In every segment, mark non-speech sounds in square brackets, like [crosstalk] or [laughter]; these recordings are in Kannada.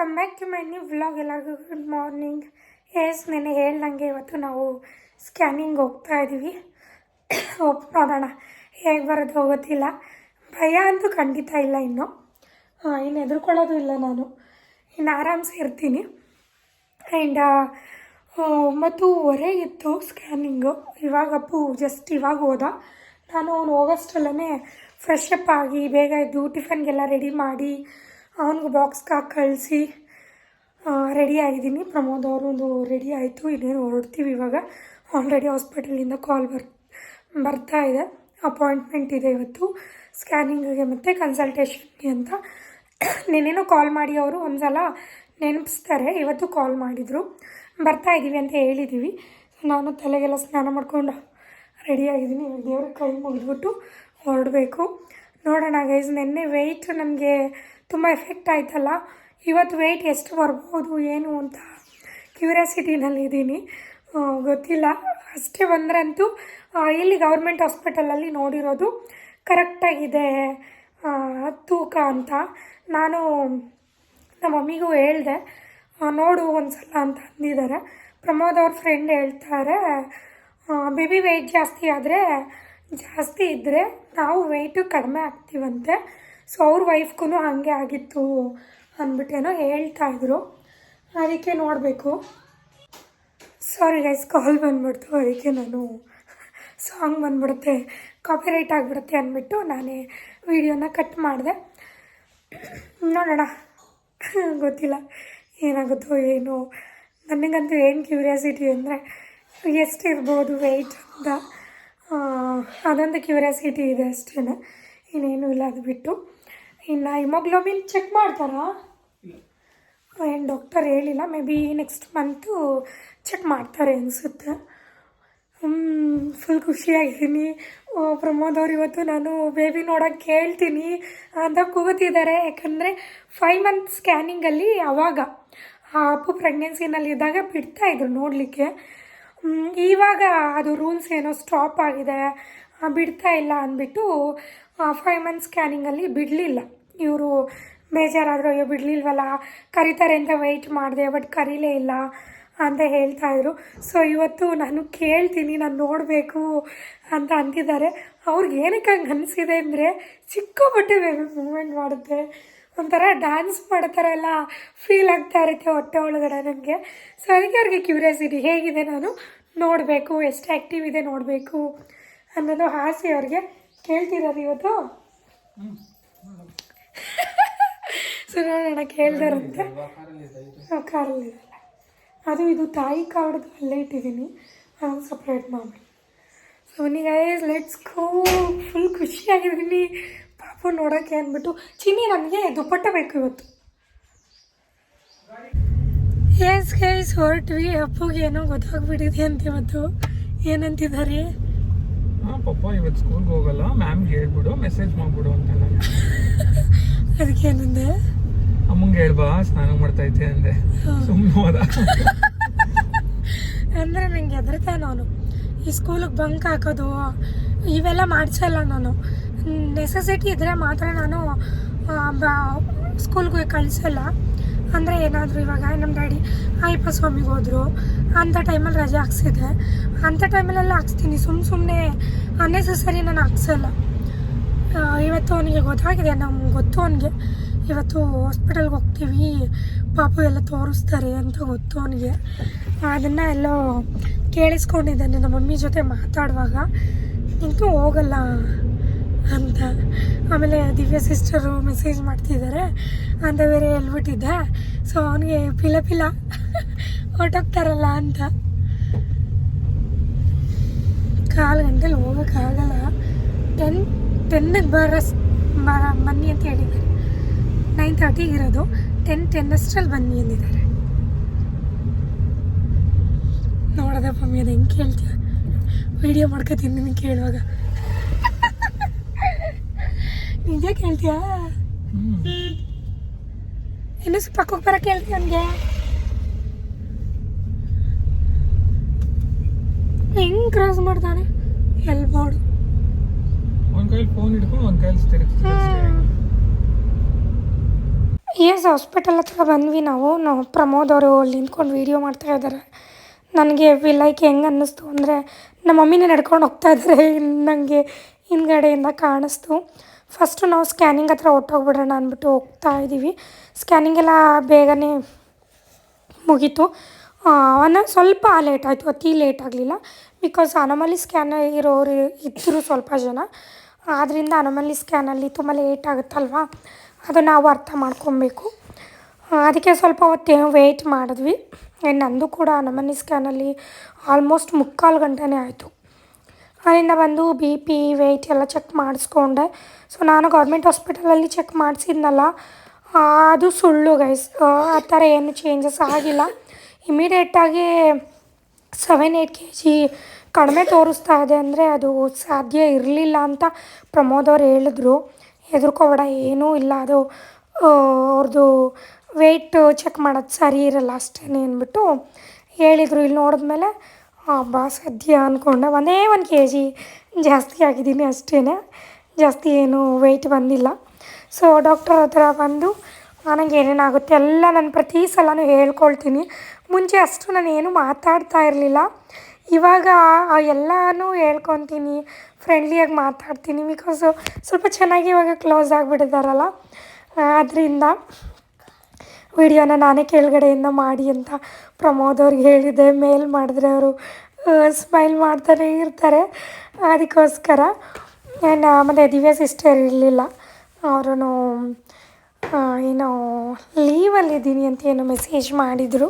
Welcome back to my new vlog ಎಲ್ಲರಿಗೂ ಗುಡ್ ಮಾರ್ನಿಂಗ್ ಎಸ್ ನೆನೆ ಹೇಳ್ದಂಗೆ ಇವತ್ತು ನಾವು ಸ್ಕ್ಯಾನಿಂಗ್ ಹೋಗ್ತಾ ಇದ್ದೀವಿ ಹೋಗಿ ನೋಡೋಣ. ಹೇಗೆ ಬರೋದು ಗೊತ್ತಿಲ್ಲ. ಭಯ ಅಂತೂ ಖಂಡಿತ ಇಲ್ಲ ಇನ್ನು. ಇನ್ನು ಹೆದರ್ಕೊಳ್ಳೋದು ಇಲ್ಲ ನಾನು. ಇನ್ನು ಆರಾಮ್ಸೆ ಇರ್ತೀನಿ. ಆ್ಯಂಡ್ ಮತ್ತು ಇತ್ತು ಸ್ಕ್ಯಾನಿಂಗು ಇವಾಗ ಅಪ್ಪು ಜಸ್ಟ್ ಇವಾಗ ಹೋದ. ನಾನು ಅವನು ಹೋಗೋಷ್ಟರಲ್ಲೇ ಫ್ರೆಶ್ ಅಪ್ ಆಗಿ ಬೇಗ ಇದ್ದು ಟಿಫನ್ಗೆಲ್ಲ ರೆಡಿ ಮಾಡಿ ಅವನಿಗೆ ಬಾಕ್ಸ್ಗೆ ಹಾಕಿ ಕಳಿಸಿ. ರೆಡಿ ಆಗಿದ್ದೀನಿ. ಪ್ರಮೋದ್ ಒಂದು ರೆಡಿ ಆಯಿತು. ಇನ್ನೇನು ಹೊರಡ್ತೀವಿ ಇವಾಗ. ಆಲ್ರೆಡಿ ಹಾಸ್ಪಿಟಲಿಂದ ಕಾಲ್ ಬರ್, ಬರ್ತಾ ಇದೆ. ಅಪಾಯಿಂಟ್ಮೆಂಟ್ ಇದೆ ಇವತ್ತು. ಸ್ಕ್ಯಾನಿಂಗಿಗೆ ಮತ್ತು ಕನ್ಸಲ್ಟೇಷನ್ಗೆ ಅಂತ. ನೆನೇನೋ ಕಾಲ್ ಮಾಡಿ ಅವರು ಒಂದು ಸಲ ನೆನಪಿಸ್ತಾರೆ. ಇವತ್ತು ಕಾಲ್ ಮಾಡಿದರು. ಬರ್ತಾ ಇದ್ದೀವಿ ಅಂತ ಹೇಳಿದ್ದೀವಿ ನಾನು ತಲೆಗೆಲ್ಲ ಸ್ನಾನ ಮಾಡಿಕೊಂಡು ರೆಡಿಯಾಗಿದ್ದೀನಿ ದೇವ್ರ ಕೈ ಮುಗಿದ್ಬಿಟ್ಟು ಹೊರಡಬೇಕು. ನೋಡೋಣ ಗೈಸ್ ನಿನ್ನೆ ವೆಯ್ಟ್ ನನಗೆ ತುಂಬ ಎಫೆಕ್ಟ್ ಆಯ್ತಲ್ಲ? ಇವತ್ತು ವೆಯ್ಟ್ ಎಷ್ಟು ಬರ್ಬೋದು, ಏನು ಅಂತ ಕ್ಯೂರಿಯಾಸಿಟಿನಲ್ಲಿ ಇದ್ದೀನಿ. ಗೊತ್ತಿಲ್ಲ. ಅಷ್ಟೇ ಬಂದ್ರಂತೂ ಇಲ್ಲಿ ಗೌರ್ಮೆಂಟ್ ಹಾಸ್ಪಿಟಲಲ್ಲಿ ನೋಡಿರೋದು ಕರೆಕ್ಟಾಗಿದೆ ತೂಕ ಅಂತ. ನಾನು ನಮ್ಮ ಮಮ್ಮಿಗೂ ಹೇಳಿದೆ ನೋಡು ಒಂದು ಸಲ ಅಂತ ಅಂದಿದ್ದಾರೆ. ಪ್ರಮೋದ್ ಅವ್ರ ಫ್ರೆಂಡ್ ಹೇಳ್ತಾರೆ ಬೇಬಿ ವೆಯ್ಟ್ ಜಾಸ್ತಿ ಆದರೆ ಜಾಸ್ತಿ ಇದ್ದರೆ ನಾವು ವೆಯ್ಟು ಕಡಿಮೆ ಆಗ್ತೀವಂತೆ ಸೊ ಅವ್ರ ವೈಫ್ಗೂ ಹಾಗೆ ಆಗಿತ್ತು ಅಂದ್ಬಿಟ್ಟೇನೋ ಹೇಳ್ತಾ ಇದ್ರು. ಅದಕ್ಕೆ ನೋಡಬೇಕು. ಸಾರಿ ಗೈಸ್ ಕಾಲ್ ಬಂದ್ಬಿಡ್ತು. ಅದಕ್ಕೆ ನಾನು ಸಾಂಗ್ ಬಂದ್ಬಿಡುತ್ತೆ. ಕಾಪಿರೈಟ್ ಆಗಿಬಿಡುತ್ತೆ ಅಂದ್ಬಿಟ್ಟು ನಾನೇ ವಿಡಿಯೋನ ಕಟ್ ಮಾಡಿದೆ. ನೋಡೋಣ. ಗೊತ್ತಿಲ್ಲ. ಏನಾಗುತ್ತೋ ಏನು. ನನಗಂತೂ ಏನು ಕ್ಯೂರಿಯಾಸಿಟಿ ಅಂದರೆ ಎಷ್ಟಿರ್ಬೋದು ವೆಯ್ಟ್ ಅಂತ. ಅದೊಂದು ಕ್ಯೂರಿಯಾಸಿಟಿ ಇದೆ ಅಷ್ಟೇ ಇನ್ನೇನು ಇಲ್ಲ ಅದು ಬಿಟ್ಟು ಇನ್ನು ಹಿಮೋಗ್ಲೋಬಿನ್ ಚೆಕ್ ಮಾಡ್ತಾರಾ? ಏನು ಡಾಕ್ಟರ್ ಹೇಳಿಲ್ಲ maybe next month check ಮಾಡ್ತಾರೆ ಅನಿಸುತ್ತೆ. ಫುಲ್ ಖುಷಿಯಾಗಿದ್ದೀನಿ. ಪ್ರಮೋದ್ ಅವ್ರು ಇವತ್ತು ನಾನು ಬೇಬಿ ನೋಡೋಕ್ಕೆ ಕೇಳ್ತೀನಿ. ಅಂತ ಕೂಗುತ್ತಿದ್ದಾರೆ ಯಾಕಂದರೆ ಫೈವ್ ಮಂತ್ ಸ್ಕ್ಯಾನಿಂಗಲ್ಲಿ ಅವಾಗ ಆ ಅಪ್ಪು ಪ್ರೆಗ್ನೆನ್ಸಿನಲ್ಲಿ ಇದ್ದಾಗ ಬಿಡ್ತಾ ಇದ್ರು ನೋಡಲಿಕ್ಕೆ. ಇವಾಗ ಅದು ರೂಲ್ಸ್ ಏನೋ ಸ್ಟಾಪ್ ಆಗಿದೆ. ಬಿಡ್ತಾ ಇಲ್ಲ ಅಂದ್ಬಿಟ್ಟು ಫೈವ್ ಮಂತ್ ಸ್ಕ್ಯಾನಿಂಗಲ್ಲಿ ಬಿಡಲಿಲ್ಲ. ಇವರು ಬೇಜಾರಾದರೂ, ಅಯ್ಯೋ, ಬಿಡಲಿಲ್ವಲ್ಲ? ಕರೀತಾರೆ ಅಂತ ವೆಯ್ಟ್ ಮಾಡಿದೆ ಬಟ್ ಕರೀಲೇ ಇಲ್ಲ, ಅಂತ ಹೇಳ್ತಾ ಇದ್ರು. ಸೊ ಇವತ್ತು ನಾನು ಕೇಳ್ತೀನಿ, ನಾನು ನೋಡಬೇಕು ಅಂತ ಅಂತಿದ್ದಾರೆ. ಅವ್ರಿಗೆ ಏನಕ್ಕೆ ಹಂಗೆ ಅನಿಸಿದೆ ಅಂದರೆ ಚಿಕ್ಕ ಬಟ್ಟೆ ಮೂಮೆಂಟ್ ಮಾಡುತ್ತೆ. ಒಂಥರ ಡ್ಯಾನ್ಸ್ ಮಾಡೋ ಥರ ಎಲ್ಲ ಫೀಲ್ ಆಗ್ತಾ ಇರುತ್ತೆ ಹೊಟ್ಟೆ ಒಳಗಡೆ ನನಗೆ ಸೊ ಅದಕ್ಕೆ ಅವ್ರಿಗೆ ಕ್ಯೂರಿಯಾಸಿಟಿ ಹೇಗಿದೆ ನಾನು ನೋಡಬೇಕು, ಎಷ್ಟು ಆ್ಯಕ್ಟಿವ್ ಇದೆ ನೋಡಬೇಕು ಅನ್ನೋದು ಆಸೆ ಅವ್ರಿಗೆ ಕೇಳ್ತಿರೋದು ಇವತ್ತು. ಸೊ ನೋಡೋಣ ಕೇಳ್ದಾರಂತೆ ಕಾರಲ್ಲಿ ಅದು ಇದು ತಾಯಿ ಕಾರ್ಡ್ದು ಅಲ್ಲೇ ಇಟ್ಟಿದ್ದೀನಿ. ಅದನ್ನು ಸಪ್ರೇಟ್ ಮಾಡಿ. So guys let's go full ಖುಷಿಯಾಗಿದ್ದೀನಿ. ಪಾಪು ನೋಡೋಕ್ಕೆ ಅಂದ್ಬಿಟ್ಟು ಚಿನ್ನಿ ನನಗೆ ದುಪ್ಪಟ್ಟ ಬೇಕು ಇವತ್ತು. ಎಸ್ ಗೈಸ್ ಹೊರಟ್ವಿ. ಅಪ್ಪುಗೆ ಏನೋ ಗೊತ್ತಾಗ್ಬಿಟ್ಟಿದೆ ಅಂತ ಇವತ್ತು. ಏನಂತಿದ್ದಾರೆ? ಹಾ ಪಪ್ಪ ಇವತ್ತು ಸ್ಕೂಲ್ಗೆ ಹೋಗಲ್ಲ. ಮ್ಯಾಮ್ಗೆ ಹೇಳ್ಬಿಡು ಮೆಸೇಜ್ ಮಾಡ್ಬಿಡು ಅಂತ ನಾನು. [laughs] ಅದಕ್ಕೆ ಏನಂದೆ? ಅಮ್ಮಂಗೆ ಹೇಳ್ಬಾ ಸ್ನಾನ ಮಾಡ್ತಾ ಇದ್ದೆ ಅಂದೆ. ಸುಮ್ಮನೆ ಹೋದ. [laughs] ಅಂದರೆ ನನಗೆ ಹೆದರ್ತಾನೆ ಅವನು ಈ ಸ್ಕೂಲಿಗೆ ಬಂಕ್ ಹಾಕೋದು ಇವೆಲ್ಲ ಮಾಡಿಸಲ್ಲ ನಾನು. ನೆಸೆಸಿಟಿ ಇದ್ದರೆ ಮಾತ್ರ ನಾನು ಸ್ಕೂಲ್ಗೆ ಕಳಿಸಲ್ಲ. ಅಂದರೆ ಏನಾದರೂ ಇವಾಗ ನಮ್ಮ ಡ್ಯಾಡಿ ಅಯ್ಯಪ್ಪ ಸ್ವಾಮಿಗೆ ಹೋದರು. ಅಂಥ ಟೈಮಲ್ಲಿ ರಜೆ ಹಾಕ್ಸಿದೆ. ಅಂಥ ಟೈಮಲ್ಲೆಲ್ಲ ಹಾಕ್ಸ್ತೀನಿ. ಸುಮ್ಮ ಸುಮ್ಮನೆ ಅನ್ನೆಸೆಸರಿ ನಾನು ಹಾಕ್ಸಲ್ಲ. ಇವತ್ತು ಅವನಿಗೆ ಗೊತ್ತಾಗಿದೆ ನಮ್ಗೆ ಗೊತ್ತು ಅವನಿಗೆ. ಇವತ್ತು ಹಾಸ್ಪಿಟಲ್ಗೆ ಹೋಗ್ತೀವಿ, ಪಾಪು ಎಲ್ಲ ತೋರಿಸ್ತಾರೆ ಅಂತ ಗೊತ್ತು ಅವನಿಗೆ. ಅದನ್ನು ಎಲ್ಲೋ ಕೇಳಿಸ್ಕೊಂಡಿದ್ದಾನೆ, ನಮ್ಮ ಮಮ್ಮಿ ಜೊತೆ ಮಾತಾಡುವಾಗ. ನಿಂತು ಹೋಗಲ್ಲ ಅಂತ. ಆಮೇಲೆ ದಿವ್ಯ ಸಿಸ್ಟರು ಮೆಸೇಜ್ ಮಾಡ್ತಿದ್ದಾರೆ, ಅಂತ ಬೇರೆ ಹೇಳ್ಬಿಟ್ಟಿದ್ದೆ. ಸೊ ಅವನಿಗೆ ಪಿಲ ಪಿಲ ಹೊಟ್ಟೋಗ್ತಾರಲ್ಲ ಅಂತ. ಕಾಲು ಗಂಟೆಲಿ ಹೋಗೋಕ್ಕಾಗಲ್ಲ. ಟೆನ್ ಟೆನ್ನಿಗೆ ಬರಸ್ ಬರ ಬನ್ನಿ ಅಂತ ಹೇಳಿದ್ದಾರೆ. ನೈನ್ ತರ್ಟಿಗೆ ಇರೋದು ಟೆನ್ ಟೆನ್ ಅಷ್ಟರಲ್ಲಿ ಬನ್ನಿ ಅಂದಿದ್ದಾರೆ. ನೋಡೋದಪ್ಪ ಮೀ ಅದು ಹೆಂಗೆ ಕೇಳ್ತೀಯ? ವಿಡಿಯೋ ಮಾಡ್ಕೊತೀನಿ ನಿಮಗೆ ಕೇಳುವಾಗ. ನಿಜ ಕೇಳ್ತೀಯಾ? ಇನ್ನು ಸ್ವಲ್ಪ ಪಕ್ಕಕ್ಕೆ ಬರೋಕೆ ಹೇಳ್ತೀಯ ನನಗೆ? ಹೆಂಗೆ ಕ್ರಾಸ್ ಮಾಡ್ತಾನೆ? ಎಲ್ಬೋರ್ಡ್ ಕೈಲಿ ಫೋನ್ ಹಿಡ್ಕೊಂಡು ಒಂದ್ ಕೈಲಿ ಎಸ್ ಹಾಸ್ಪಿಟಲ್ ಹತ್ರ ಬಂದ್ವಿ ನಾವು. ನಾವು ಪ್ರಮೋದ್ ಅವರು ಅಲ್ಲಿ ನಿಂತ್ಕೊಂಡು ವೀಡಿಯೋ ಮಾಡ್ತಾ ಇದ್ದಾರೆ ನನಗೆ ವಿ ಲೈಕ್ ಹೆಂಗೆ ಅನ್ನಿಸ್ತು ಅಂದರೆ ನಮ್ಮ ಮಮ್ಮಿನೇ ನಡ್ಕೊಂಡು ಹೋಗ್ತಾ ಇದ್ದಾರೆ ನನಗೆ ಹಿಂದ್ಗಡೆಯಿಂದ ಕಾಣಿಸ್ತು. ಫಸ್ಟು ನಾವು ಸ್ಕ್ಯಾನಿಂಗ್ ಹತ್ರ ಹೊಟ್ಟೋಗ್ಬಿಡೋಣ ಅಂದ್ಬಿಟ್ಟು ಹೋಗ್ತಾ ಇದ್ದೀವಿ. ಸ್ಕ್ಯಾನಿಂಗ್ ಎಲ್ಲ ಬೇಗನೆ ಮುಗೀತು. ಅವನ ಸ್ವಲ್ಪ ಲೇಟ್ ಆಯಿತು. ಅತಿ ಲೇಟ್ ಆಗಲಿಲ್ಲ. ಬಿಕಾಸ್ ಅನಮಲಿ ಸ್ಕ್ಯಾನ್ ಇರೋರು ಇದ್ದರು ಸ್ವಲ್ಪ ಜನ. ಆದ್ದರಿಂದ ಅನಮಲಿ ಸ್ಕ್ಯಾನಲ್ಲಿ ತುಂಬ ಲೇಟ್ ಆಗುತ್ತಲ್ವ? ಅದು ನಾವು ಅರ್ಥ ಮಾಡ್ಕೊಬೇಕು. ಅದಕ್ಕೆ ಸ್ವಲ್ಪ ಹೊತ್ತು ವೆಯ್ಟ್ ಮಾಡಿದ್ವಿ. ನಂದು ಕೂಡ ಅನಮನಿ ಸ್ಕ್ಯಾನಲ್ಲಿ ಆಲ್ಮೋಸ್ಟ್ ಮುಕ್ಕಾಲು ಗಂಟೆನೇ ಆಯಿತು. ಅಲ್ಲಿಂದ ಬಂದು ಬಿ ಪಿ ವೆಯ್ಟ್ ಎಲ್ಲ ಚೆಕ್ ಮಾಡಿಸ್ಕೊಂಡೆ. ಸೊ ನಾನು ಗೌರ್ಮೆಂಟ್ ಹಾಸ್ಪಿಟಲಲ್ಲಿ ಚೆಕ್ ಮಾಡಿಸಿದ್ನಲ್ಲ, ಅದು ಸುಳ್ಳು ಗೈಸ್ ಆ ಥರ ಏನು ಚೇಂಜಸ್ ಆಗಿಲ್ಲ. ಇಮಿಡಿಯೇಟಾಗಿ ಸೆವೆನ್ ಏಯ್ಟ್ ಕೆ ಜಿ ಕಡಿಮೆ ತೋರಿಸ್ತಾ ಇದೆ ಅಂದರೆ ಅದು ಸಾಧ್ಯ ಇರಲಿಲ್ಲ ಅಂತ ಪ್ರಮೋದ್ ಅವ್ರು ಹೇಳಿದ್ರು. ಹೆದರ್ಕೋಬೇಡ, ಏನೂ ಇಲ್ಲ. ಅದು ಅವ್ರದ್ದು ವೆಯ್ಟ್ ಚೆಕ್ ಮಾಡೋದು ಸರಿ ಇರಲ್ಲ ಅಷ್ಟೇ ಅಂದ್ಬಿಟ್ಟು ಹೇಳಿದರು. ಇಲ್ಲಿ ನೋಡಿದ್ಮೇಲೆ ಬಾ ಸದ್ಯ ಅಂದ್ಕೊಂಡೆ. ಒಂದೇ ಒಂದು ಕೆ ಜಿ ಜಾಸ್ತಿ ಆಗಿದ್ದೀನಿ ಅಷ್ಟೇ ಜಾಸ್ತಿ ಏನು ವೆಯ್ಟ್ ಬಂದಿಲ್ಲ. ಸೊ ಡಾಕ್ಟರ್ ಹತ್ರ ಬಂದು, ನನಗೆ ಏನೇನಾಗುತ್ತೆ ಎಲ್ಲ ನಾನು ಪ್ರತಿ ಸಲನೂ ಹೇಳ್ಕೊಳ್ತೀನಿ. ಮುಂಚೆ ಅಷ್ಟು ನಾನು ಏನು ಮಾತಾಡ್ತಾ ಇರಲಿಲ್ಲ. ಇವಾಗ ಎಲ್ಲನೂ ಹೇಳ್ಕೊತೀನಿ ಫ್ರೆಂಡ್ಲಿಯಾಗಿ ಮಾತಾಡ್ತೀನಿ ಬಿಕಾಸು ಸ್ವಲ್ಪ ಚೆನ್ನಾಗಿ ಇವಾಗ ಕ್ಲೋಸ್ ಆಗಿಬಿಟ್ಟಿದ್ದಾರಲ್ಲ ಆದ್ದರಿಂದ ವಿಡಿಯೋನ ನಾನೇ ಕೆಳಗಡೆಯಿಂದ ಮಾಡಿ ಅಂತ ಪ್ರಮೋದ್ ಅವ್ರಿಗೆ ಹೇಳಿದ್ದೆ ಮೇಲ್ ಮಾಡಿದ್ರೆ ಅವರು ಸ್ಮೈಲ್ ಮಾಡ್ತಾನೆ ಇರ್ತಾರೆ. ಅದಕ್ಕೋಸ್ಕರ ಏನು ಮತ್ತು ದಿವ್ಯಾ ಸಿಸ್ಟರ್ ಇರಲಿಲ್ಲ. ಅವರು ಏನೋ ಲೀವಲ್ಲಿದ್ದೀನಿ ಅಂತ ಏನೋ ಮೆಸೇಜ್ ಮಾಡಿದರು.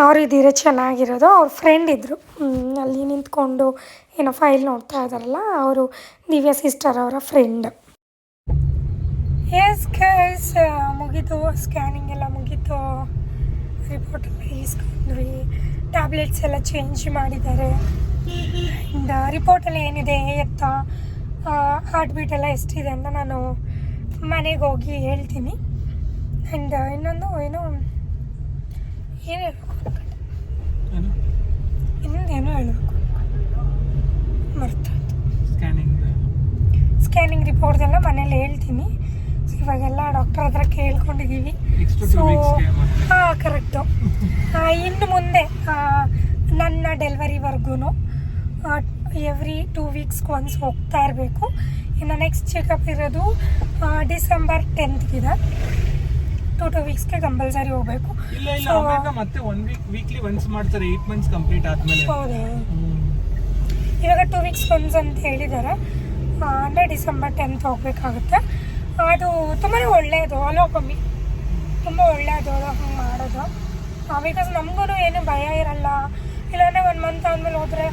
ಅವ್ರು ಇದ್ದೀರ ಚೆನ್ನಾಗಿರೋದು, ಅವ್ರ ಫ್ರೆಂಡ್ ಇದ್ದರು ಅಲ್ಲಿ ನಿಂತ್ಕೊಂಡು ಏನೋ ಫೈಲ್ ನೋಡ್ತಾ ಇದ್ದಾರಲ್ಲ ಅವರು ದಿವ್ಯ ಸಿಸ್ಟರ್ ಅವರ ಫ್ರೆಂಡ್ ಎಸ್ ಗೈಸ್ ಮುಗೀತು ಸ್ಕ್ಯಾನಿಂಗ್ ಎಲ್ಲ ಮುಗೀತು. ರಿಪೋರ್ಟ್ ಎಲ್ಲ ಟ್ಯಾಬ್ಲೆಟ್ಸ್ ಎಲ್ಲ ಚೇಂಜ್ ಮಾಡಿದ್ದಾರೆ. ಆ್ಯಂಡ್ ರಿಪೋರ್ಟಲ್ಲಿ ಏನಿದೆ ಎತ್ತ ಹಾರ್ಟ್ ಬೀಟ್ ಎಲ್ಲ ಎಷ್ಟಿದೆ ಅಂತ ನಾನು ಮನೆಗೆ ಹೋಗಿ ಹೇಳ್ತೀನಿ. ಆ್ಯಂಡ್ ಇನ್ನೊಂದು, ಏನು ಏನು ಏನೋ? ಹೇಳಬೇಕು ಮರ್ತೋಯ್ತು. ಸ್ಕ್ಯಾನಿಂಗ್ ಸ್ಕ್ಯಾನಿಂಗ್ ರಿಪೋರ್ಟ್ದೆಲ್ಲ ಮನೇಲಿ ಹೇಳ್ತೀನಿ. ಸೊ ಇವಾಗೆಲ್ಲ ಡಾಕ್ಟರ್ ಹತ್ರ ಕೇಳ್ಕೊಂಡಿದ್ದೀವಿ ಸೊ ಹಾಂ ಕರೆಕ್ಟು ಇನ್ನು ಮುಂದೆ ನನ್ನ ಡೆಲಿವರಿವರೆಗೂ ಎವ್ರಿ ಟೂ ವೀಕ್ಸ್ಗೆ ಒನ್ಸ್ ಹೋಗ್ತಾ ಇರಬೇಕು. ಇನ್ನು ನೆಕ್ಸ್ಟ್ ಚೆಕಪ್ ಇರೋದು ಡಿಸೆಂಬರ್ ಟೆಂತ್ಗಿದೆ ಟು ಟು ವೀಕ್ಸ್ಗೆ ಕಂಪಲ್ಸರಿ ಹೋಗ್ಬೇಕು. ಇಲ್ಲ ಇಲ್ಲ So- ಅವಾಗ ಮತ್ತೆ ಒನ್ ವೀಕ್ ವೀಕ್ಲಿ ಒನ್ಸ್ ಮಾಡ್ತಾರೆ ಏಟ್ ಮಂತ್ಸ್ ಕಂಪ್ಲೀಟ್ ಆದ್ಮೇಲೆ. ಹೌದಾ. ಇವಾಗ ಟೂ ವೀಕ್ಸ್ ಒನ್ಸ್ ಅಂತ ಹೇಳಿದ್ದಾರೆ ಅಂದರೆ ಡಿಸೆಂಬರ್ ಟೆಂತ್ ಹೋಗ್ಬೇಕಾಗುತ್ತೆ. ಅದು ತುಂಬಾ ಒಳ್ಳೆಯದು ಅಲೋಪಮಿ. ತುಂಬ ಒಳ್ಳೆಯದು ಅದು ಹಂಗೆ ಮಾಡೋದು ಬಿಕಾಸ್ ನಮಗೂ ಏನು ಭಯ ಇರಲ್ಲ. ಇಲ್ಲಾಂದರೆ ಒನ್ ಮಂತ್ ಆದಮೇಲೆ ಹೋದ್ರೆ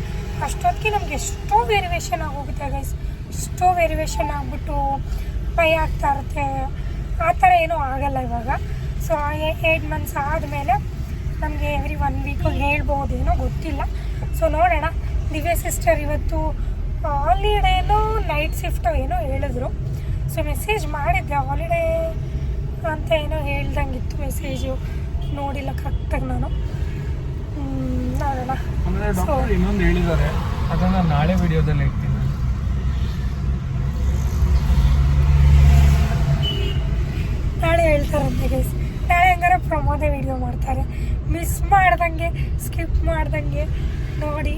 ಅಷ್ಟೊತ್ತಿಗೆ ನಮ್ಗೆ ಎಷ್ಟೋ ವೇರಿವೇಷನ್ ಆಗೋಗುತ್ತೆ ಗೈಸ್ ಎಷ್ಟೋ ವೇರಿಯೇಷನ್ ಆಗಿಬಿಟ್ಟು ಭಯ ಆಗ್ತಾ ಇರುತ್ತೆ. ಆ ಥರ ಏನೂ ಆಗಲ್ಲ ಇವಾಗ. ಸೊ ಏಯ್ಟ್ ಮಂತ್ಸ್ ಆದಮೇಲೆ ನಮಗೆ ಎವ್ರಿ ಒನ್ ವೀಕು ಹೇಳ್ಬೋದೇನೋ ಗೊತ್ತಿಲ್ಲ. ಸೊ ನೋಡೋಣ. ದಿವ್ಯ ಸಿಸ್ಟರ್ ಇವತ್ತು ಹಾಲಿಡೇನೋ ನೈಟ್ ಶಿಫ್ಟು ಏನೋ ಹೇಳಿದ್ರು. ಸೊ ಮೆಸೇಜ್ ಮಾಡಿದ್ದೆ ಹಾಲಿಡೇ ಅಂತ ಏನೋ ಹೇಳ್ದಂಗಿತ್ತು ಮೆಸೇಜು ನೋಡಿಲ್ಲ ಕರೆಕ್ಟಾಗಿ ನಾನು. ನೋಡೋಣ. ಇನ್ನೊಂದು ಹೇಳಿದ್ದಾರೆ. ಅದನ್ನ ನಾಳೆ ವಿಡಿಯೋದಲ್ಲಿ ಹೇಳ್ತೀನಿ ನಾನು. ನಾಳೆ ಹೇಳ್ತಾರಂತೆ ಗೈಸ್ ನಾಳೆ ಹೆಂಗಾರ ಪ್ರಮೋದೇ ವಿಡಿಯೋ ಮಾಡ್ತಾರೆ. ಮಿಸ್ ಮಾಡ್ದಂಗೆ ಸ್ಕಿಪ್ ಮಾಡ್ದಂಗೆ. ನೋಡಿ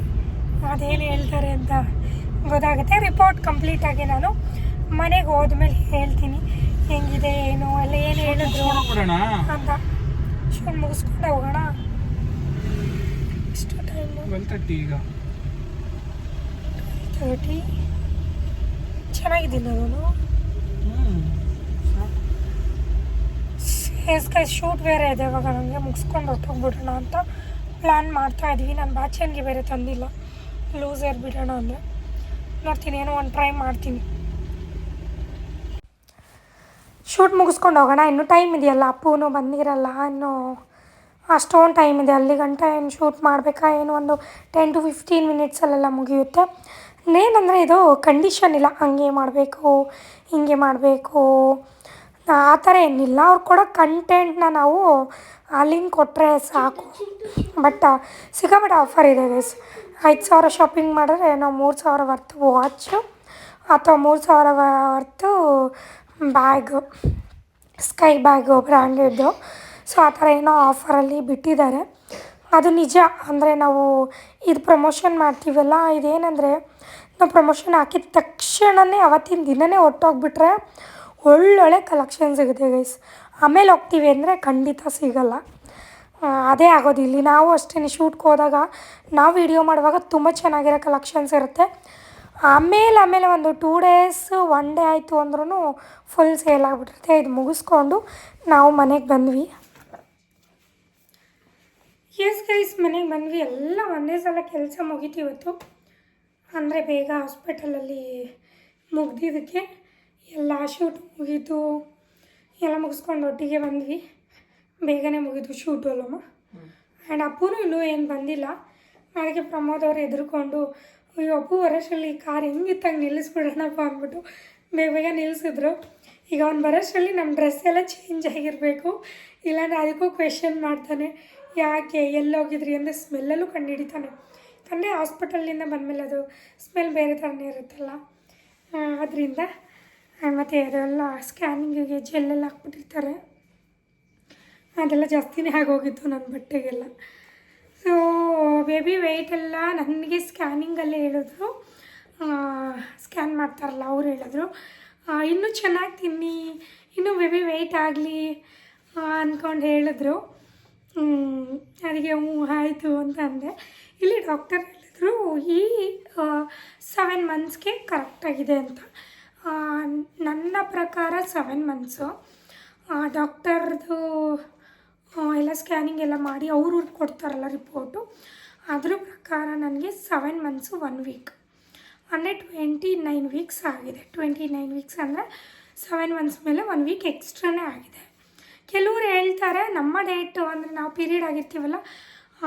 ಅದೇನು ಹೇಳ್ತಾರೆ ಅಂತ ಗೊತ್ತಾಗುತ್ತೆ. ರಿಪೋರ್ಟ್ ಕಂಪ್ಲೀಟಾಗಿ ನಾನು ಮನೆಗೆ ಹೋದ್ಮೇಲೆ ಹೇಳ್ತೀನಿ. ಹೆಂಗಿದೆ ಏನು ಅಲ್ಲ ಏನು ಹೇಳಿದ್ರು ಅಂತ. ಶೂಟ್ ಮುಗಿಸ್ಕೊಂಡು ಹೋಗೋಣ. ಎಷ್ಟು ಟೈಮ್ ಈಗ. ತರ್ಟಿ ಚೆನ್ನಾಗಿದ್ದೀನಿ ನಾನು. ಹ್ಮ್ ಸ್ಕೈ ಶೂಟ್ ಬೇರೆ ಇದೆ, ಇವಾಗ ನನಗೆ ಮುಗಿಸ್ಕೊಂಡು ಹೊರಟೋಗ್ಬಿಡೋಣ ಅಂತ ಪ್ಲ್ಯಾನ್ ಮಾಡ್ತಾ ನನ್ನ ನಾನು ಬಾಚನ್ಗೆ ಬೇರೆ ತಂದಿಲ್ಲ. ಲೂಸ್ ಏರ್ ಬಿಡೋಣ ಅಂದರೆ. ನೋಡ್ತೀನಿ, ಏನೋ ಒಂದು ಟ್ರೈ ಮಾಡ್ತೀನಿ. ಶೂಟ್ ಮುಗಿಸ್ಕೊಂಡು ಹೋಗೋಣ. ಇನ್ನೂ ಟೈಮ್ ಇದೆಯಲ್ಲ, ಅಪ್ಪೂನು ಬಂದಿರಲ್ಲ, ಇನ್ನೂ ಅಷ್ಟೊಂದು ಟೈಮ್ ಇದೆ. ಅಲ್ಲಿ ಗಂಟ ಏನು ಶೂಟ್ ಮಾಡಬೇಕಾ, ಏನು ಒಂದು ಟೆನ್ ಟು ಫಿಫ್ಟೀನ್ ಮಿನಿಟ್ಸಲ್ಲೆಲ್ಲ ಮುಗಿಯುತ್ತೆ. ಇನ್ನೇನಂದರೆ ಇದು ಕಂಡೀಷನ್ ಇಲ್ಲ. ಹಂಗೆ ಮಾಡಬೇಕು, ಹಿಂಗೆ ಮಾಡಬೇಕು. ಆ ಥರ ಏನಿಲ್ಲ. ಅವ್ರು ಕೊಡೋ ಕಂಟೆಂಟ್ನ ನಾವು ಆ ಲಿಂಕ್ ಕೊಟ್ಟರೆ ಸಾಕು ಬಟ್ ಸಿಕ್ಕಾಪಟ್ಟೆ ಆಫರ್ ಇದೆ ಗೈಸ್ ಐದು ಸಾವಿರ ಶಾಪಿಂಗ್ ಮಾಡಿದ್ರೆ ನಾವು ಮೂರು ಸಾವಿರ ವರ್ತು ವಾಚು ಅಥವಾ ಮೂರು ಸಾವಿರ ವರ್ತು ಬ್ಯಾಗು ಸ್ಕೈ ಬ್ಯಾಗು ಬ್ರ್ಯಾಂಡೆಡ್ದು ಸೊ ಆ ಥರ ಏನೋ ಆಫರಲ್ಲಿ ಬಿಟ್ಟಿದ್ದಾರೆ. ಅದು ನಿಜ. ಅಂದರೆ ನಾವು ಇದು ಪ್ರಮೋಷನ್ ಮಾಡ್ತೀವಲ್ಲ, ಇದೇನೆಂದರೆ ನಾವು ಪ್ರಮೋಷನ್ ಹಾಕಿದ ತಕ್ಷಣವೇ ಅವತ್ತಿನ ದಿನವೇ ಹೊರ್ಟೋಗ್ಬಿಟ್ರೆ ಒಳ್ಳೊಳ್ಳೆ ಕಲೆಕ್ಷನ್ ಸಿಗುತ್ತೆ ಗೈಸ್ ಆಮೇಲೆ ಹೋಗ್ತೀವಿ ಅಂದರೆ ಖಂಡಿತ ಸಿಗಲ್ಲ. ಅದೇ ಆಗೋದು. ಇಲ್ಲಿ ನಾವು ಅಷ್ಟೇ ಶೂಟ್ಗೆ ಹೋದಾಗ, ನಾವು ವಿಡಿಯೋ ಮಾಡುವಾಗ ತುಂಬ ಚೆನ್ನಾಗಿರೋ ಕಲೆಕ್ಷನ್ಸ್ ಇರುತ್ತೆ. ಆಮೇಲೆ ಆಮೇಲೆ ಒಂದು ಟೂ ಡೇಸ್ ಒನ್ ಡೇ ಆಯಿತು ಅಂದ್ರೂ ಫುಲ್ ಸೇಲ್ ಆಗಿಬಿಟ್ಟಿರುತ್ತೆ. ಇದು ಮುಗಿಸ್ಕೊಂಡು ನಾವು ಮನೆಗೆ ಬಂದ್ವಿ. ಎಸ್ ಗೈಸ್ ಮನೆಗೆ ಬಂದ್ವಿ. ಎಲ್ಲ ಒಂದೇ ಸಲ ಕೆಲಸ ಮುಗೀತು ಇವತ್ತು. ಅಂದರೆ ಬೇಗ ಹಾಸ್ಪಿಟಲಲ್ಲಿ ಮುಗ್ದಿದ್ದಕ್ಕೆ. ಎಲ್ಲ ಶೂಟ್ ಮುಗೀತು ಎಲ್ಲ ಮುಗಿಸ್ಕೊಂಡು ಒಟ್ಟಿಗೆ ಬಂದ್ವಿ. ಬೇಗನೆ ಮುಗೀತು ಶೂಟು ಅಲ್ಲಮ್ಮ ಆ್ಯಂಡ್ ಅಪ್ಪನೂ ಇನ್ನೂ ಏನು ಬಂದಿಲ್ಲ. ಅದಕ್ಕೆ ಪ್ರಮೋದ್ ಅವ್ರು ಎದುರ್ಕೊಂಡು ಅಯ್ಯೋ ಅಪ್ಪು ಬರೋಷ್ಟರಲ್ಲಿ ಕಾರ್ ಹೆಂಗಿತ್ತಂಗೆ ನಿಲ್ಲಿಸ್ಬಿಡೋಣಪ್ಪ ಅಂದ್ಬಿಟ್ಟು ಬೇಗ ಬೇಗ ನಿಲ್ಲಿಸಿದ್ರು ಈಗ ಅವ್ನು ಬರೋಷ್ಟರಲ್ಲಿ ನಮ್ಮ ಡ್ರೆಸ್ ಎಲ್ಲ ಚೇಂಜ್ ಆಗಿರಬೇಕು. ಇಲ್ಲಾಂದ್ರೆ ಅದಕ್ಕೂ ಕ್ವೆಶನ್ ಮಾಡ್ತಾನೆ. ಯಾಕೆ ಎಲ್ಲೋಗಿದ್ರಿ ಅಂದರೆ ಸ್ಮೆಲ್ಲಲ್ಲೂ ಕಂಡುಹಿಡಿತಾನೆ ಅಂದರೆ ಹಾಸ್ಪಿಟಲಿಂದ ಬಂದಮೇಲೆ ಅದು ಸ್ಮೆಲ್ ಬೇರೆ ಥರನೇ ಇರುತ್ತಲ್ಲ. ಅದರಿಂದ ಮತ್ತು ಅದೆಲ್ಲ ಸ್ಕ್ಯಾನಿಂಗಿಗೆ ಜೆಲ್ಲೆಲ್ಲ ಹಾಕ್ಬಿಟ್ಟಿರ್ತಾರೆ. ಅದೆಲ್ಲ ಜಾಸ್ತಿನೇ ಆಗೋಗಿತ್ತು ನನ್ನ ಬಟ್ಟೆಗೆಲ್ಲ. ಸೊ ಬೇಬಿ ವೆಯ್ಟೆಲ್ಲ ನನಗೆ ಸ್ಕ್ಯಾನಿಂಗಲ್ಲೇ ಹೇಳಿದ್ರು. ಸ್ಕ್ಯಾನ್ ಮಾಡ್ತಾರಲ್ಲ, ಅವ್ರು ಹೇಳಿದ್ರು. ಇನ್ನೂ ಚೆನ್ನಾಗಿ ತಿನ್ನಿ, ಇನ್ನೂ ಬೇಬಿ ವೆಯ್ಟ್ ಆಗಲಿ ಅಂದ್ಕೊಂಡು ಹೇಳಿದ್ರು. ಅದಕ್ಕೆ ಹ್ಞೂ ಆಯಿತು ಅಂತ ಅಂದೆ. ಇಲ್ಲಿ ಡಾಕ್ಟರ್ ಹೇಳಿದ್ರು, ಈ ಸೆವೆನ್ ಮಂತ್ಸ್ಗೆ ಕರೆಕ್ಟಾಗಿದೆ ಅಂತ. ನನ್ನ ಪ್ರಕಾರ ಸೆವೆನ್ ಮಂತ್ಸು ಡಾಕ್ಟರ್ದು ಎಲ್ಲ ಸ್ಕ್ಯಾನಿಂಗ್ ಎಲ್ಲ ಮಾಡಿ ಅವರು ಕೊಡ್ತಾರಲ್ಲ ರಿಪೋರ್ಟು ಅದ್ರ ಪ್ರಕಾರ ನನಗೆ ಸೆವೆನ್ ಮಂತ್ಸು ಒನ್ ವೀಕ್ ಅಂದರೆ ಟ್ವೆಂಟಿ ನೈನ್ ವೀಕ್ಸ್ ಆಗಿದೆ. ಟ್ವೆಂಟಿ ನೈನ್ ವೀಕ್ಸ್ ಅಂದರೆ ಸೆವೆನ್ ಮಂತ್ಸ್ ಮೇಲೆ ಒನ್ ವೀಕ್ ಎಕ್ಸ್ಟ್ರಾನೇ ಆಗಿದೆ. ಕೆಲವರು ಹೇಳ್ತಾರೆ, ನಮ್ಮ ಡೇಟು ಅಂದರೆ ನಾವು ಪೀರಿಯಡ್ ಆಗಿರ್ತೀವಲ್ಲ,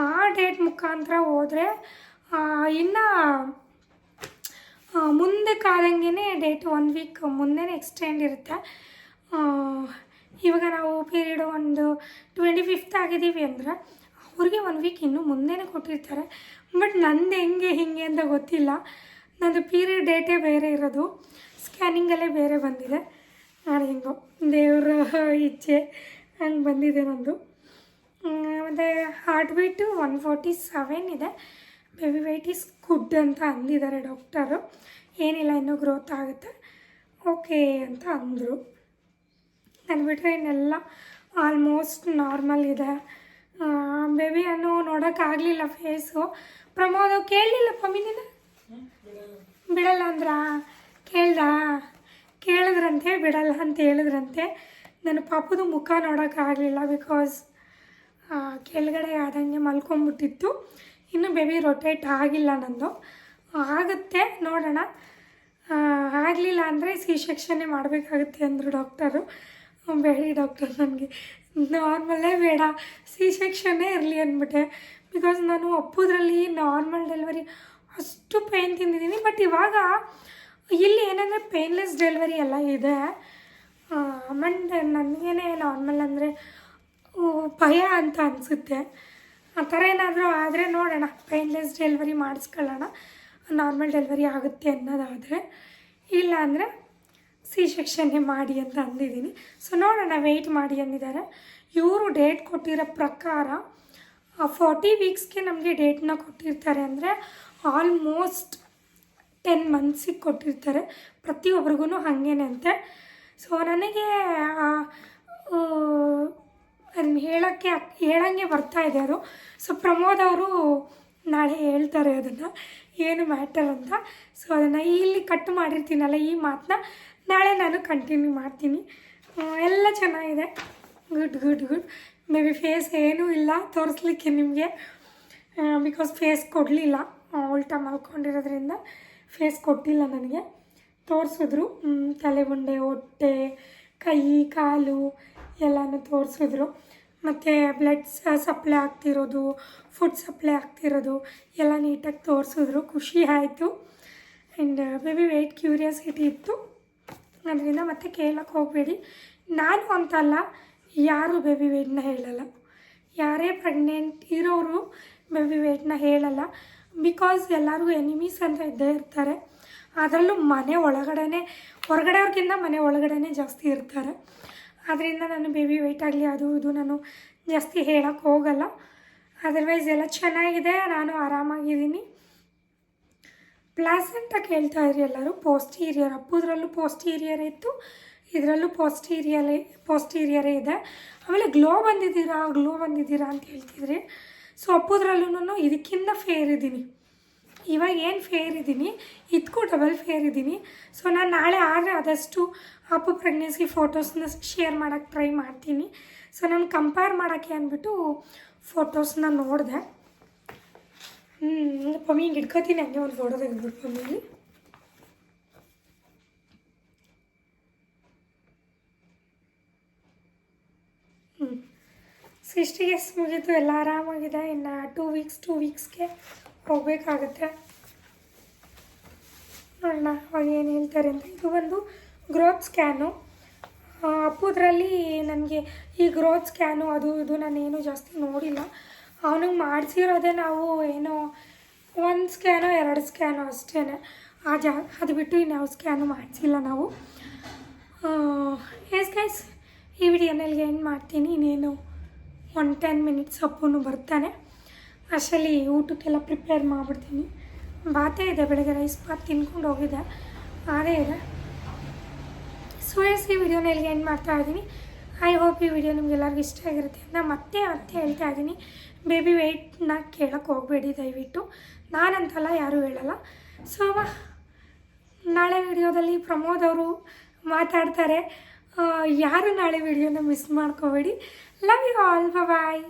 ಆ ಡೇಟ್ ಮುಖಾಂತರ ಹೋದರೆ ಇನ್ನು ಮುಂದಕ್ಕೆ ಆದಂಗೆ ಡೇಟ್ ಒನ್ ವೀಕ್ ಮುಂದೆ ಎಕ್ಸ್ಟೆಂಡ್ ಇರುತ್ತೆ. ಇವಾಗ ನಾವು ಪೀರಿಯಡ್ ಒಂದು ಟ್ವೆಂಟಿ ಫಿಫ್ತ್ ಆಗಿದ್ದೀವಿ ಅಂದರೆ ಅವ್ರಿಗೆ ಒನ್ ವೀಕ್ ಇನ್ನೂ ಮುಂದೆನೇ ಕೊಟ್ಟಿರ್ತಾರೆ. ಬಟ್ ನಂದು ಹೆಂಗೆ ಹಿಂಗೆ ಅಂತ ಗೊತ್ತಿಲ್ಲ. ನಂದು ಪೀರಿಯಡ್ ಡೇಟೇ ಬೇರೆ ಇರೋದು. ಸ್ಕ್ಯಾನಿಂಗಲ್ಲೇ ಬೇರೆ ಬಂದಿದೆ. ನಾನು ಹೆಂಗೋ ದೇವ್ರ ಇಚ್ಛೆ ಹಂಗೆ ಬಂದಿದೆ ನಂದು. ಮತ್ತು heart beat one forty seven ಇದೆ. ಬೇಬಿ ವೆಯ್ಟ್ ಈಸ್ ಗುಡ್ ಅಂತ ಅಂದಿದ್ದಾರೆ ಡಾಕ್ಟರು ಏನಿಲ್ಲ, ಇನ್ನೂ ಗ್ರೋತ್ ಆಗುತ್ತೆ. ಓಕೆ ಅಂತ ಅಂದರು. ಅದು ಬಿಟ್ಟರೆ ಇನ್ನೆಲ್ಲ ಆಲ್ಮೋಸ್ಟ್ ನಾರ್ಮಲ್ ಇದೆ. ಬೇಬಿ ಅನ್ನು ನೋಡೋಕ್ಕಾಗಲಿಲ್ಲ ಫೇಸು ಪ್ರಮೋದ ಕೇಳಲಿಲ್ಲ ಪಮಿನಿನ ಬಿಡಲ್ಲ ಅಂದ್ರ? ಕೇಳ್ದ? ಕೇಳಿದ್ರಂತೆ, ಬಿಡಲ್ಲ ಅಂತ ಹೇಳಿದ್ರಂತೆ. ನನ್ನ ಪಾಪದು ಮುಖ ನೋಡೋಕ್ಕಾಗಲಿಲ್ಲ ಬಿಕಾಸ್ ಕೆಳಗಡೆ ಆದಂಗೆ ಮಲ್ಕೊಂಬಿಟ್ಟಿತ್ತು. ಇನ್ನು ಬೇಬಿ ರೊಟೇಟ್ ಆಗಿಲ್ಲ ನಂದು. ಆಗುತ್ತೆ, ನೋಡೋಣ. ಆಗಲಿಲ್ಲ ಅಂದರೆ ಸಿ ಸೆಕ್ಷನ್ನೇ ಮಾಡಬೇಕಾಗುತ್ತೆ ಅಂದರು ಡಾಕ್ಟರು. ಬೇಡಿ ಡಾಕ್ಟರ್, ನನಗೆ ನಾರ್ಮಲ್ಲೇ ಬೇಡ. ಸಿ ಸೆಕ್ಷನ್ನೇ ಇರಲಿ ಅಂದ್ಬಿಟ್ಟೆ. ಬಿಕಾಸ್ ನಾನು ಒಪ್ಪೋದ್ರಲ್ಲಿ ನಾರ್ಮಲ್ ಡೆಲಿವರಿ ಅಷ್ಟು ಪೇಯ್ನ್ ತಿಂದಿದ್ದೀನಿ. ಬಟ್ ಇವಾಗ ಇಲ್ಲಿ ಏನಂದರೆ ಪೇನ್ಲೆಸ್ ಡೆಲಿವರಿ ಎಲ್ಲ ಇದೆ. ಮಂಡ್ ನನಗೇನೆ ನಾರ್ಮಲ್ ಅಂದರೆ ಭಯ ಅಂತ ಅನಿಸುತ್ತೆ. ಆ ಥರ ಏನಾದರೂ ಆದರೆ ನೋಡೋಣ. ಪೈನ್ಲೆಸ್ ಡೆಲಿವರಿ ಮಾಡಿಸ್ಕೊಳ್ಳೋಣ. ನಾರ್ಮಲ್ ಡೆಲಿವರಿ ಆಗುತ್ತೆ ಅನ್ನೋದಾದರೆ. ಇಲ್ಲ ಅಂದರೆ ಸಿ ಸೆಕ್ಷನ್ನೇ ಮಾಡಿ ಅಂತ ಅಂದಿದ್ದೀನಿ. ಸೊ ನೋಡೋಣ ವೆಯ್ಟ್ ಮಾಡಿ ಅಂದಿದ್ದಾರೆ. ಇವರು ಡೇಟ್ ಕೊಟ್ಟಿರೋ ಪ್ರಕಾರ ಫಾರ್ಟಿ ವೀಕ್ಸ್ಗೆ ನಮಗೆ ಡೇಟ್ನ ಕೊಟ್ಟಿರ್ತಾರೆ ಅಂದರೆ ಆಲ್ಮೋಸ್ಟ್ ಟೆನ್ ಮಂತ್ಸಿಗೆ ಕೊಟ್ಟಿರ್ತಾರೆ. ಪ್ರತಿಯೊಬ್ರಿಗೂ ಹಾಗೇನೆ ಅಂತೆ. ಸೊ ನನಗೆ ಅದನ್ನ ಹೇಳೋಕ್ಕೆ ಹೇಳಂಗೆ ಬರ್ತಾ ಇದೆ ಅದು ಸೊ ಪ್ರಮೋದ್ ಅವರು ನಾಳೆ ಹೇಳ್ತಾರೆ ಅದನ್ನು. ಏನು ಮ್ಯಾಟರ್ ಅಂತ. ಸೊ ಅದನ್ನು ಇಲ್ಲಿ ಕಟ್ ಮಾಡಿರ್ತೀನಲ್ಲ ಈ ಮಾತನ್ನ ನಾಳೆ ನಾನು ಕಂಟಿನ್ಯೂ ಮಾಡ್ತೀನಿ. ಎಲ್ಲ ಚೆನ್ನಾಗಿದೆ. Good good good maybe face ಏನೂ ಇಲ್ಲ ತೋರಿಸ್ಲಿಕ್ಕೆ ನಿಮಗೆ. ಬಿಕಾಸ್ ಫೇಸ್ ಕೊಡಲಿಲ್ಲ. ಉಲ್ಟಾ ಮಲ್ಕೊಂಡಿರೋದ್ರಿಂದ ಫೇಸ್ ಕೊಟ್ಟಿಲ್ಲ ನನಗೆ. ತೋರಿಸಿದ್ರು. ತಲೆ ತಲೆಬುಂಡೆ ಹೊಟ್ಟೆ, ಕೈ, ಕಾಲು ಎಲ್ಲನೂ ತೋರಿಸಿದ್ರು. ಮತ್ತು ಬ್ಲಡ್ ಸಪ್ಲೈ ಆಗ್ತಿರೋದು ಫುಡ್ ಸಪ್ಲೈ ಆಗ್ತಿರೋದು ಎಲ್ಲ ನೀಟಾಗಿ ತೋರಿಸಿದ್ರು. ಖುಷಿ ಆಯಿತು. ಆ್ಯಂಡ್ ಬೇಬಿ ವೆಯ್ಟ್ ಕ್ಯೂರಿಯಾಸಿಟಿ ಇತ್ತು. ಅದರಿಂದ ಮತ್ತೆ ಕೇಳಕ್ಕೆ ಹೋಗಬೇಡಿ. ನಾನು ಅಂತಲ್ಲ, ಯಾರೂ ಬೇಬಿ ವೆಯ್ಟ್ನ ಹೇಳಲ್ಲ. ಯಾರೇ ಪ್ರೆಗ್ನೆಂಟ್ ಇರೋರು ಬೇಬಿ ವೆಯ್ಟ್ನ ಹೇಳಲ್ಲ. ಬಿಕಾಸ್ ಎಲ್ಲರಿಗೂ ಎನಿಮೀಸ್ ಅಂತ ಇದ್ದೇ ಇರ್ತಾರೆ. ಅದರಲ್ಲೂ ಮನೆ ಒಳಗಡೆ ಹೊರಗಡೆಯವ್ರಿಗಿಂತ ಮನೆ ಒಳಗಡೆ ಜಾಸ್ತಿ ಇರ್ತಾರೆ. ಅದರಿಂದ ನಾನು ಬೇಬಿ ವೆಯ್ಟ್ ಆಗಲಿ ಅದು ಇದು ನಾನು ಜಾಸ್ತಿ ಹೇಳೋಕ್ಕೆ ಹೋಗಲ್ಲ. ಅದರ್ವೈಸ್ ಎಲ್ಲ ಚೆನ್ನಾಗಿದೆ, ನಾನು ಆರಾಮಾಗಿದ್ದೀನಿ. ಪ್ಲಾಝೆ ಅಂತ ಕೇಳ್ತಾ ಇದ್ರಿ ಎಲ್ಲರೂ? ಪೋಸ್ಟೀರಿಯರ್ ಅಪ್ಪುದ್ರಲ್ಲೂ ಪೋಸ್ಟೀರಿಯರ್ ಇತ್ತು, ಇದರಲ್ಲೂ ಪೋಸ್ಟೀರಿಯರೇ ಪೋಸ್ಟೀರಿಯರೇ ಇದೆ. ಆಮೇಲೆ ಗ್ಲೋ ಬಂದಿದ್ದೀರಾ ಗ್ಲೋ ಬಂದಿದ್ದೀರಾ ಅಂತ ಹೇಳ್ತಿದ್ರಿ ಸೊ ಅಪ್ಪುದ್ರಲ್ಲೂ ಇದಕ್ಕಿಂತ ಫೇರ್ ಇದ್ದೀನಿ. ಇವಾಗ ಏನು ಫೇರ್ ಇದ್ದೀನಿ ಇದಕ್ಕೂ ಡಬಲ್ ಫೇರ್ ಇದ್ದೀನಿ ಸೊ ನಾನು ನಾಳೆ ಆದರೆ ಆದಷ್ಟು ಅಪ್ಪು ಪ್ರೆಗ್ನೆನ್ಸಿ ಫೋಟೋಸ್ನ ಶೇರ್ ಮಾಡೋಕ್ಕೆ ಟ್ರೈ ಮಾಡ್ತೀನಿ. ಸೊ ನಾನು ಕಂಪೇರ್ ಮಾಡೋಕ್ಕೆ ಅಂದ್ಬಿಟ್ಟು ಫೋಟೋಸ್ನ ನೋಡಿದೆ. ಹ್ಞೂ ಪಮ್ಮಿ ಹಿಂಗೆ ಇಟ್ಕೋತೀನಿ, ಹಂಗೆ ಒಂದು ಫೋಟೋ ತೆಗೆದ್ಬಿಟ್ಟು ಪಮ್ಮಿ. ಹ್ಞೂ ಸಿಕ್ಸ್ಟಿ ಇಯರ್ಸ್ ಮುಗೀತು? ಎಲ್ಲ ಆರಾಮಾಗಿದೆ? ಇನ್ನು ಟೂ ವೀಕ್ಸ್ ಟೂ ವೀಕ್ಸ್ಗೆ ಹೋಗಬೇಕಾಗತ್ತೆ. ನೋಡೋಣ ಅವಾಗ ಏನು ಹೇಳ್ತಾರೆ ಅಂತ, ಇದು ಒಂದು ಗ್ರೋತ್ ಸ್ಕ್ಯಾನು ಅಪ್ಪುದ್ರಲ್ಲಿ ನನಗೆ ಈ ಗ್ರೋತ್ ಸ್ಕ್ಯಾನು ಅದು ಇದು ನಾನೇನು ಜಾಸ್ತಿ ನೋಡಿಲ್ಲ. ಅವನಿಗೆ ಮಾಡಿಸಿರೋದೇ ನಾವು ಏನೋ ಒಂದು ಸ್ಕ್ಯಾನು ಎರಡು ಸ್ಕ್ಯಾನೋ ಅಷ್ಟೇ ಆ ಜಾ, ಅದು ಬಿಟ್ಟು ಇನ್ಯಾವ ಸ್ಕ್ಯಾನು ಮಾಡಿಸಿಲ್ಲ ನಾವು. ಎಸ್ ಗೈಸ್ ಈ ವಿಡಿಯೋನಲ್ಲಿ ಏನು ಮಾಡ್ತೀನಿ, ಇನ್ನೇನು ಒನ್ ಟೆನ್ ಮಿನಿಟ್ಸ್ ಅಪ್ಪು ಬರ್ತಾನೆ. ಅಷ್ಟರಲ್ಲಿ ಊಟಕ್ಕೆಲ್ಲ ಪ್ರಿಪೇರ್ ಮಾಡಿಬಿಡ್ತೀನಿ. ಬಾತೇ ಇದೆ, ಬೆಳಗ್ಗೆ ರೈಸ್ ಬಾತ್ ತಿನ್ಕೊಂಡು ಹೋಗಿದ್ದೆ. ಅದೇ ಇದೆ. ಸೊ ಎಸ್ ಈ ವಿಡಿಯೋನಲ್ಲಿ ಏನು ಮಾಡ್ತಾ ಇದ್ದೀನಿ. ಐ ಹೋಪ್ ಈ ವಿಡಿಯೋ ನಿಮ್ಗೆಲ್ಲರಿಗೂ ಇಷ್ಟ ಆಗಿರುತ್ತೆ ಅಂತ ಮತ್ತೆ ಮತ್ತೆ ಹೇಳ್ತಾ ಇದ್ದೀನಿ. ಬೇಬಿ ವೆಯ್ಟ್ನ ಕೇಳೋಕ್ಕೆ ಹೋಗಬೇಡಿ ದಯವಿಟ್ಟು. ನಾನಂತಲ್ಲ, ಯಾರೂ ಹೇಳಲ್ಲ. ಸೊ ನಾಳೆ ವಿಡಿಯೋದಲ್ಲಿ ಪ್ರಮೋದ್ ಅವರು ಮಾತಾಡ್ತಾರೆ. ಯಾರು ನಾಳೆ ವಿಡಿಯೋನ ಮಿಸ್ ಮಾಡ್ಕೋಬೇಡಿ? Love you all bye